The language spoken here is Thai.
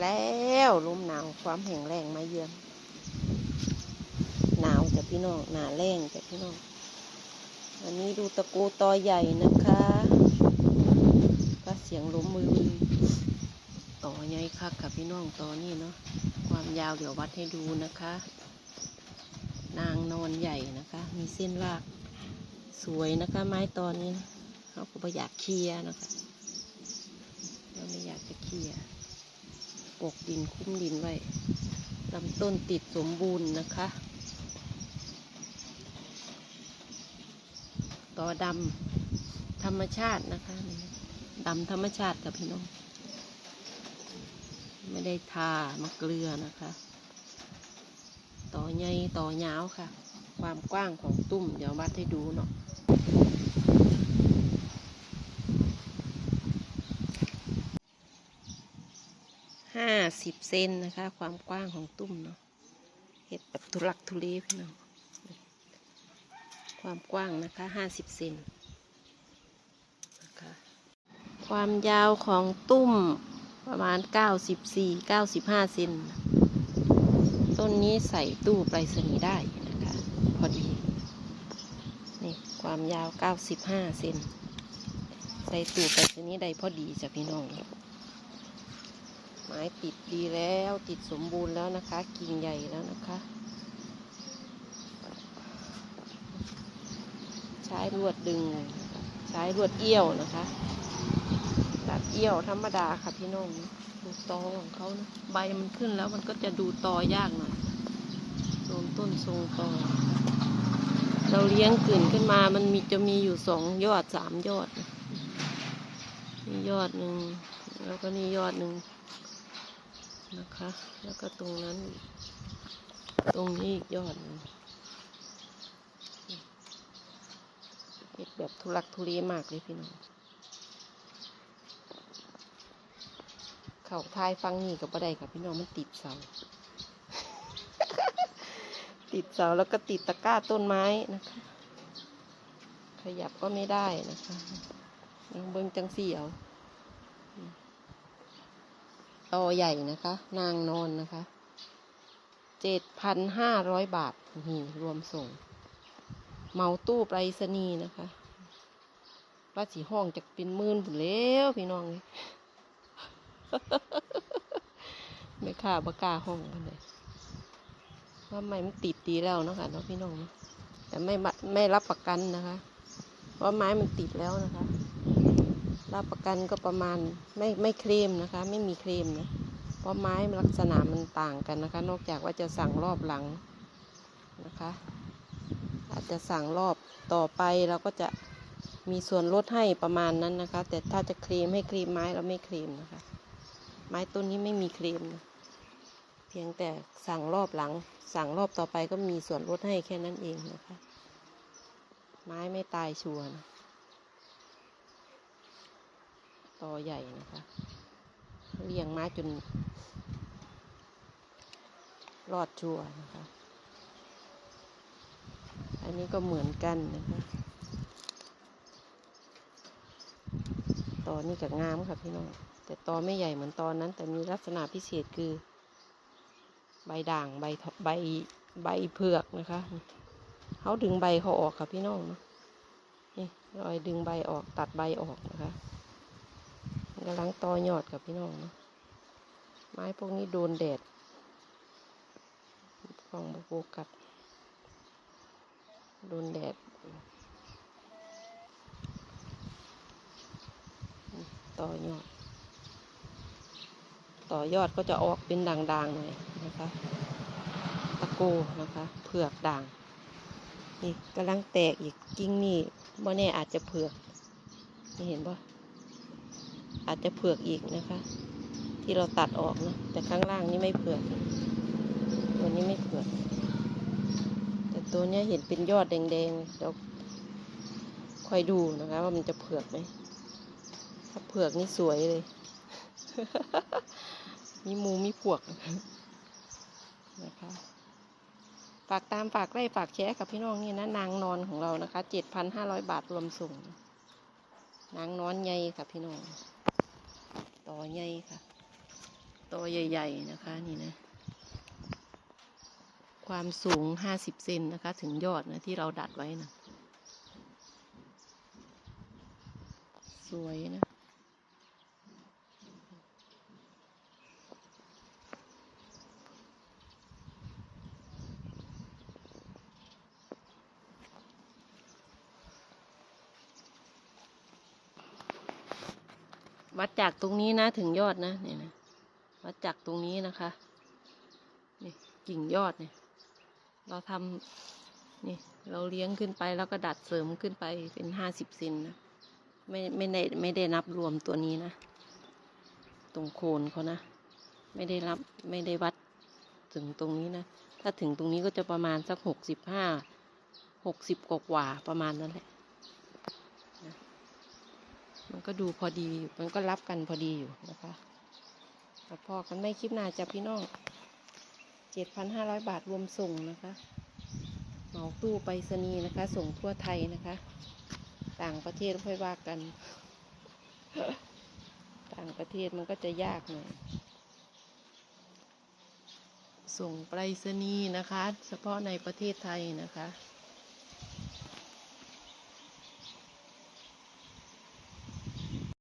แล้วลมหนาวความแห้งแรงมาเยือนหนาวจ้ะพี่น้องหนาแรงจ้ะพี่น้องอันนี้ดูตะโกตอใหญ่นะคะ ก็เสียงล้มมือ ต่อใหญ่คักค่ะพี่น้องต่อนี่เนาะความยาวเดี๋ยววัดให้ดูนะคะ นางนอนใหญ่นะคะ มีเส้นรากสวยนะคะ ไม้ตอนนี้นะเขาก็ไม่อยากเคลียร์นะคะเราไม่อยากจะเคลียร์ ปกดินคุ้มดินไว้ลำต้นติดสมบูรณ์นะคะ ต่อดำธรรมชาตินะคะดำธรรมชาติกับพี่น้อง ไม่ได้ทามะเกลือนะคะ ต่อใหญ่ต่อยาวค่ะ ความกว้างของตุ้มเดี๋ยววัดให้ดูเนาะ ห้าสิบเซนนะคะ ความกว้างของตุ้มเนาะเห็ดแบบทุลักทุเลพี่น้องความกว้างนะคะห้าสิบเซนนะคะความยาวของตุ้มประมาณเก้าสิบสี่เก้าสิบห้าเซนต้นนี้ใส่ตู้ไปรษณีย์ได้นะคะ พอดีนี่ความยาวเก้าสิบห้าเซนใส่ตู้ไปรษณีย์ได้พอดีจ้ะพี่น้อง ไม้ติดดีแล้วติดสมบูรณ์แล้วนะคะ กิ่งใหญ่แล้วนะคะ ใช้ลวดดึง ใช้ลวดเอี้ยวนะคะตัดเอี้ยวธรรมดาค่ะพี่น้องดูตอของเขานะใบมันขึ้นแล้วมันก็จะดูตอยากหน่อยรวมต้นทรงตอเราเลี้ยงกลืนขึ้นมา มันมีจะมีอยู่สองยอดสามยอดนี่ยอดหนึ่งแล้วก็นี่ยอดหนึ่ง นะคะ แล้วก็ตรงนั้น ตรงนี้อีกยอดเห็ดแบบทุลักทุเลมากเลยพี่น้อง เข่าทายฟังนี่กับบัไดค่ะพี่น้องมันติดเสา ติดเสาแล้วก็ติดตะกร้าต้นไม้นะคะ ขยับก็ไม่ได้นะคะยังเบิ้งจังเสียว ตอใหญ่นะคะ นางนอนนะคะเจ็ดพันห้าร้อยบาทนี่รวมส่ง เมาตู้ไปรษณีย์นะคะว่าสีห้องจากเป็นหมื่นผุนแล้วพี่น้องเลยไม่ค่าบกาห้องกันเลยว่าไม้มันติดดีแล้วนะคะเนาะพี่น้องแต่ไม่ไม่รับประกันนะคะ ว่าไม้มันติดแล้วนะคะ รับประกันก็ประมาณไม่ไม่เคลมนะคะ ไม่มีเคลมนะ เพราะไม้ลักษณะมันต่างกันนะคะ นอกจากว่าจะสั่งรอบหลังนะคะ อาจจะสั่งรอบต่อไปเราก็จะมีส่วนลดให้ประมาณนั้นนะคะ แต่ถ้าจะเคลมให้เคลมไม้เราไม่เคลมนะคะ ไม้ต้นนี้ไม่มีเคลมนะเพียงแต่สั่งรอบหลัง สั่งรอบต่อไปก็มีส่วนลดให้แค่นั้นเองนะคะ ไม้ไม่ตายชัวร์นะ ตอใหญ่นะคะเลี้ยงม้จนรอดชัวร์นะคะ อันนี้ก็เหมือนกันนะคะ ตอนี้กับงามค่ะพี่น้อง แต่ตอไม่ใหญ่เหมือนตอนนั้น แต่มีลักษณะพิเศษคือ ใบด่างใบใบใบเผือกนะคะ เขาดึงใบเขาออกค่ะพี่น้องเนาะนี่รอยดึงใบออกตัดใบออกนะคะ กำลังตอยอดกับพี่น้องเนาะไม้พวกนี้โดนแดดกล้องโฟกัสโดนแดดต่อยอด ต่อยอดก็จะออกเป็นด่างๆหน่อยนะคะ ตะโกนะคะเผือกด่าง นี่กำลังแตกอีกกิ่งนี่บ่แน่อาจจะเผือกนี่เห็นปะ อาจจะเผือกอีกนะคะ ที่เราตัดออกนะแต่ข้างล่างนี่ไม่เผือกตัวนี้ไม่เผือก แต่ตัวนี้เห็นเป็นยอดแดงๆเดี๋ยวคอยดูนะคะ ว่ามันจะเผือกไหมถ้าเผือกนี่สวยเลย มีมูมีพวกนะคะฝากตามฝากไล่ฝากแชร์กับพี่น้องนี่นะนางนอนของเรานะคะเจ็ดพันห้าร้อยบาทรวมส่งนางนอนใหญ่ค่ะพี่น้อง ต่อใหญ่ค่ะตอใหญ่ ๆ นะคะนี่นะ ความสูงห้าสิบเซนนะคะ ถึงยอดนะที่เราดัดไว้นะ สวยนะ วัดจากตรงนี้นะถึงยอดนะเนี่ยนะวัดจากตรงนี้นะคะนี่กิ่งยอดเนี่ย เราทำนี่เราเลี้ยงขึ้นไปแล้วก็ดัดเสริมขึ้นไปเป็นห้าสิบเซนนะไม่ไม่ได้ไม่ได้นับรวมตัวนี้นะ ตรงโคนเขานะ ไม่ได้รับไม่ได้วัดถึงตรงนี้นะ ถ้าถึงตรงนี้ก็จะประมาณสักหกสิบห้าหกสิบกว่าประมาณนั้นแหละ มันก็ดูพอดีอยู่มันก็รับกันพอดีอยู่นะคะแล้วพอกันไม่คลิปหน้าจะพี่น้องเจ็ดพันห้าร้อยบาทรวมส่งนะคะเหมาตู้ไปรษณีย์นะคะ ส่งทั่วไทยนะคะ ต่างประเทศค่อยว่ากัน ต่างประเทศมันก็จะยากหน่อยส่งไปรษณีย์นะคะ เฉพาะในประเทศไทยนะคะ